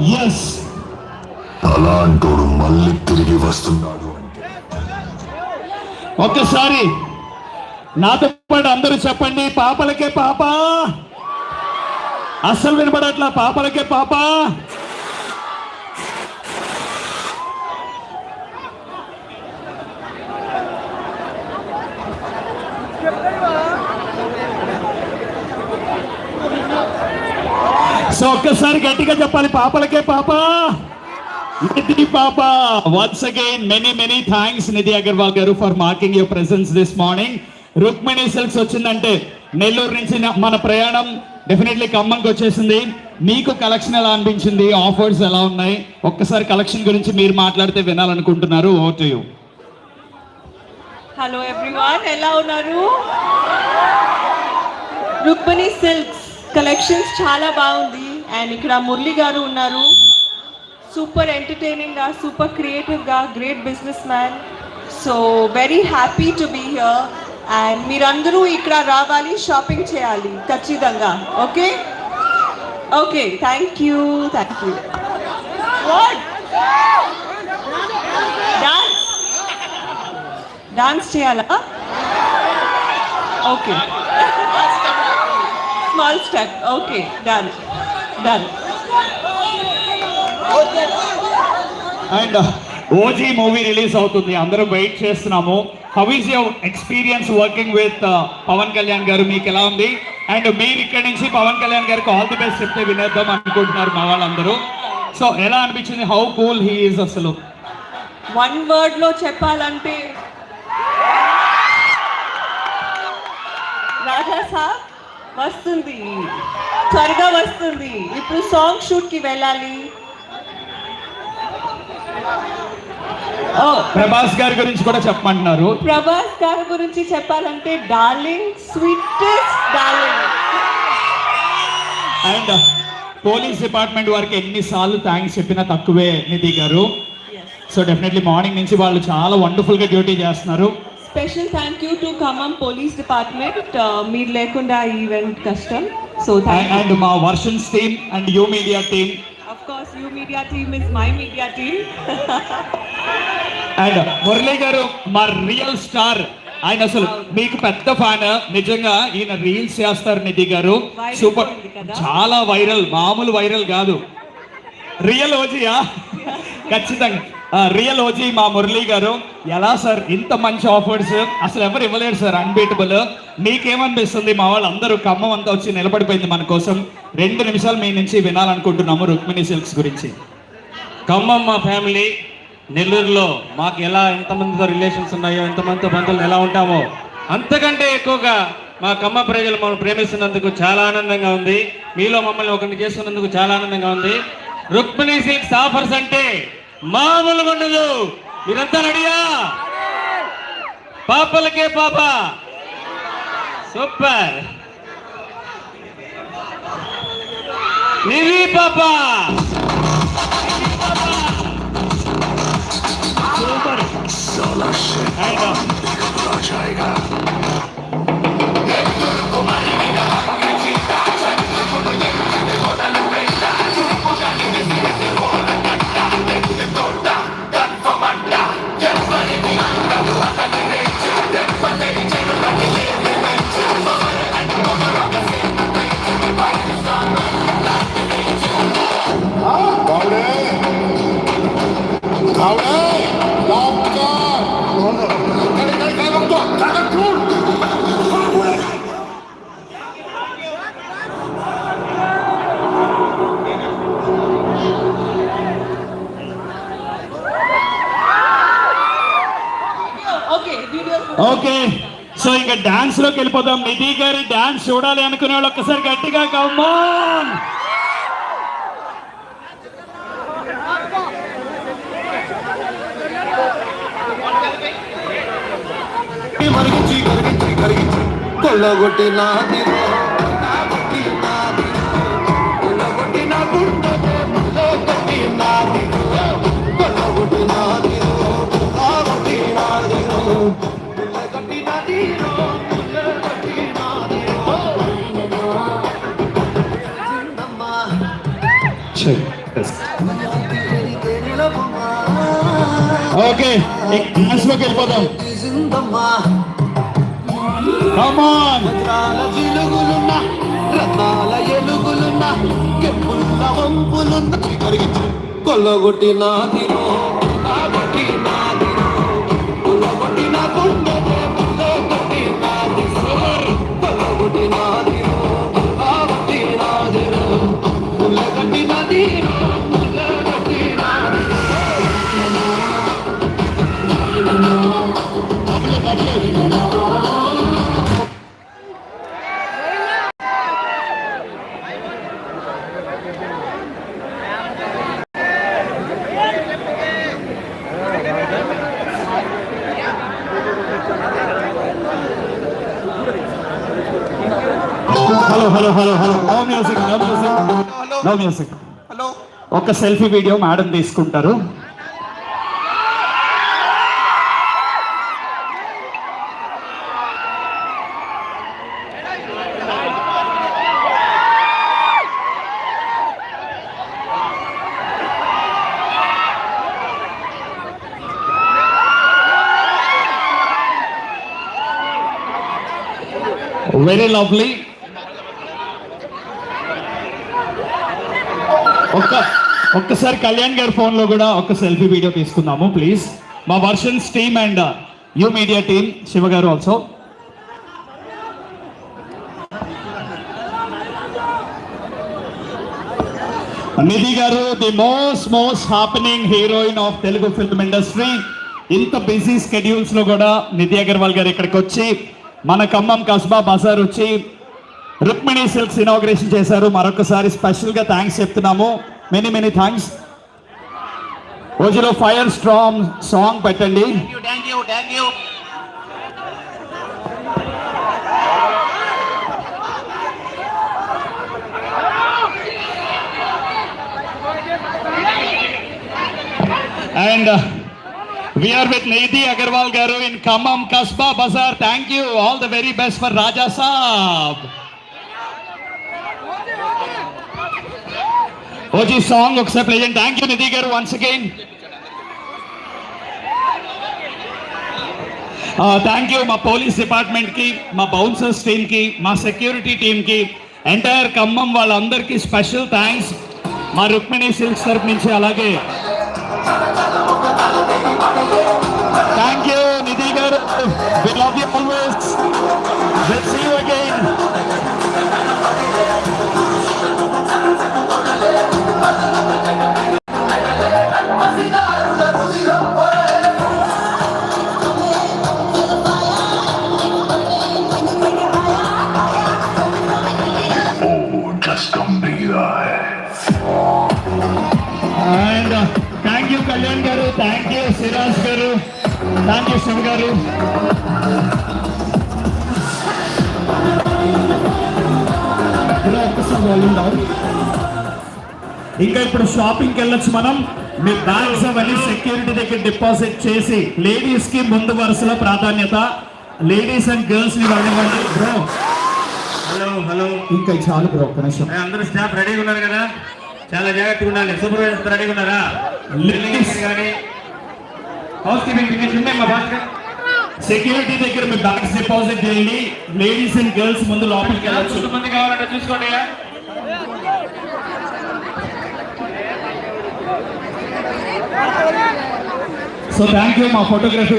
Yes అలాంటోడు మళ్ళీ తిరిగి వస్తున్నాడు ఒక్కసారి నాతో పాటు అందరూ చెప్పండి పాపలకే పాప. అస్సలు వినపడట్లా పాపలకే పాప. సో ఒక్కసారి గట్టిగా చెప్పాలి. పాపలకే పాప. నిధి పాప. Once again many many thanks Nidhi Agarwal గారు for marking your presence this morning Rukmini silks వచ్చిందంటే నెల్లూరు నుంచి మన ప్రయాణం డెఫినెట్లీ ఖమ్మంకి వచ్చేసింది. మీకు కలెక్షన్ ఎలా అనిపించింది? ఆఫర్స్ ఎలా ఉన్నాయి? ఒక్కసారి కలెక్షన్ గురించి మీరు మాట్లాడితే వినాలనుకుంటున్నారు. Over to you hello everyone ఎలా ఉన్నారు? రుక్మిణి సిల్క్స్ కలెక్షన్స్ చాలా బాగుంది. అండ్ ఇక్కడ మురళి గారు ఉన్నారు. సూపర్ ఎంటర్టైనింగ్గా సూపర్ క్రియేటివ్గా great businessman so very happy to be here and మీరందరూ ఇక్కడ రావాలి షాపింగ్ చేయాలి ఖచ్చితంగా. Okay okay thank you thank you dance dance చేయాలా? Okay small step okay dance done and OG movie release అవుతుంది. అందరం వెయిట్ చేస్తున్నాము. How is your experience working with Pawan Kalyan garu? మీకు ఎలా ఉంది? అండ్ మీరు ఇక్కడి నుంచి పవన్ కళ్యాణ్ గారికి ఆల్ ది బెస్ట్ చెప్తే వినేద్దాం అనుకుంటున్నారు మా వాళ్ళందరూ. సో ఎలా అనిపించింది? హౌ కూల్ హీ ఈజ్ అసలు. వన్ వర్డ్లో చెప్పాలంటే రాజా సాబ్ వస్తుంది. త్వరగా వస్తుంది. ఇప్పుడు సాంగ్ షూట్కి వెళ్ళాలి. ఓ ప్రభాస్ గారి గురించి కూడా చెప్పమంటున్నారు. ప్రభాస్ గారి గురించి చెప్పాలంటే darling sweetest darling. And police department వారికి ఎన్నిసార్లు థ్యాంక్స్ చెప్పినా తక్కువే నిధి గారు. సో డెఫినెట్లీ మార్నింగ్ నుంచి వాళ్ళు చాలా వండర్ఫుల్గా డ్యూటీ చేస్తున్నారు. Special thank you to Khammam police department మీరు లేకుండా ఈ ఈవెంట్ కష్టం సో అండ్ మా versions team and you media team of course you media team is my media team and Murali garu మా రియల్ స్టార్ ఆయన అసలు మీకు పెద్ద ఫ్యాన్ నిజంగా ఈయన రీల్స్ చేస్తారు నిధి గారు సూపర్? చాలా వైరల్ మామూలు వైరల్ కాదు రియల్ ఓజీయా ఖచ్చితంగా రియల్ ఓజీ మా మురళీ గారు. ఎలా సార్? ఇంత మంచి ఆఫర్స్ అసలు ఎవరు ఇవ్వలేరు సార్ అన్బీటబుల్ మీకేమనిపిస్తుంది? మా వాళ్ళు అందరూ ఖమ్మం అంతా వచ్చి నిలబడిపోయింది మన కోసం. రెండు నిమిషాలు మీ నుంచి వినాలనుకుంటున్నాము రుక్మిణి సిల్క్స్ గురించి. ఖమ్మం మా ఫ్యామిలీ నెల్లూరులో మాకు ఎలా ఎంతమందితో రిలేషన్స్ ఉన్నాయో ఎంతమందితో బంధువులు ఎలా ఉంటామో అంతకంటే ఎక్కువగా మా కమ్మ ప్రజలు మమ్మల్ని ప్రేమిస్తున్నందుకు చాలా ఆనందంగా ఉంది. మీలో మమ్మల్ని ఒకరిని చేసుకున్నందుకు చాలా ఆనందంగా ఉంది. రుక్మిణి సిల్క్స్ ఆఫర్స్ అంటే మామూలుగా ఉండదు. మీరంతా రెడీయా? పాపలకే పాప. సూపర్. నివి పాప. సూపర్. ఓకే. సో ఇంకా డాన్స్లోకి వెళ్ళిపోదాం. నిధి గారి డాన్స్ చూడాలి అనుకునే వాళ్ళు ఒక్కసారి గట్టిగా కమ్మాన్ మరిగించి కరిగించి కరిగించి కొల్లగొట్టి నా కొల్లగొట్టి ఓకే క్లాస్లోకి వెళ్ళిపోదాం. కమాన్ జిలుగులున్న రత్నాల ఎలుగులున్న కెప్పుల వంపులున్న. కరిగించు. కొల్లగొట్టి నాదిరో hello hello no music no music no music hello. ఒక సెల్ఫీ వీడియో మేడం తీసుకుంటారు. వెరీ లవ్లీ ఒక్క ఒక్కసారి కళ్యాణ్ గారి ఫోన్లో కూడా ఒక సెల్ఫీ వీడియో తీసుకుందాము ప్లీజ్ మా versions team and you media team Shiva garu also Nidhi garu the most most happening heroine of Telugu film industry ఇంత బిజీ స్కెడ్యూల్స్లో కూడా నిధి అగర్వాల్ గారు ఇక్కడికి వచ్చి మన ఖమ్మం కస్బా బజార్ వచ్చి రుక్మిణి సిల్క్స్ ఇనాగ్రేషన్ చేశారు. మరొకసారి స్పెషల్గా థ్యాంక్స్ చెప్తున్నాము. మెనీ మెనీ థ్యాంక్స్ రోజులో ఫైర్ స్ట్రాంగ్ సాంగ్ పెట్టండి. And we are with Nidhi Agarwal garu in Khammam Kasba Bazaar thank you all the very best for Raja Saab OG song ఒకసారి present thank you Nidhi garu once again thank you మా police డిపార్ట్మెంట్కి మా bouncers టీమ్కి మా security టీమ్కి entire Khammam వాళ్ళందరికీ special thanks మా Rukmini silks తరపు నుంచి అలాగే thank you Nidhi garu we love you always will see you again thank you Siraj garu. Thank you Shiva గారు. ఇంకా ఇప్పుడు షాపింగ్కి వెళ్ళొచ్చు మనం. మీ బ్యాగ్స్ అవన్నీ సెక్యూరిటీ దగ్గర డిపాజిట్ చేసి లేడీస్కి ముందు వరుసలో ప్రాధాన్యత. లేడీస్ అండ్ గర్ల్స్ని వెళ్ళనివ్వండి బ్రో హలో హలో ఇంకా చాలు బ్రో నిమిషం. ఏ, అందరూ స్టాఫ్ రెడీగా ఉన్నారు కదా? చాలా జాగ్రత్తగా ఉండాలి. సూపర్వైజర్ రెడీగా ఉన్నారా? హౌస్ కీపింగ్ ఫినిష్ ఉన్నాయి మా బాస్ గారు సెక్యూరిటీ దగ్గర మీ బ్యాగ్స్ డిపాజిట్ చేయండి. లేడీస్ అండ్ గర్ల్స్ ముందు లోపలికి వెళ్ళొచ్చు. కొంతమంది కావాలంటే చూసుకోండి సో థ్యాంక్ యూ మా ఫోటోగ్రఫీ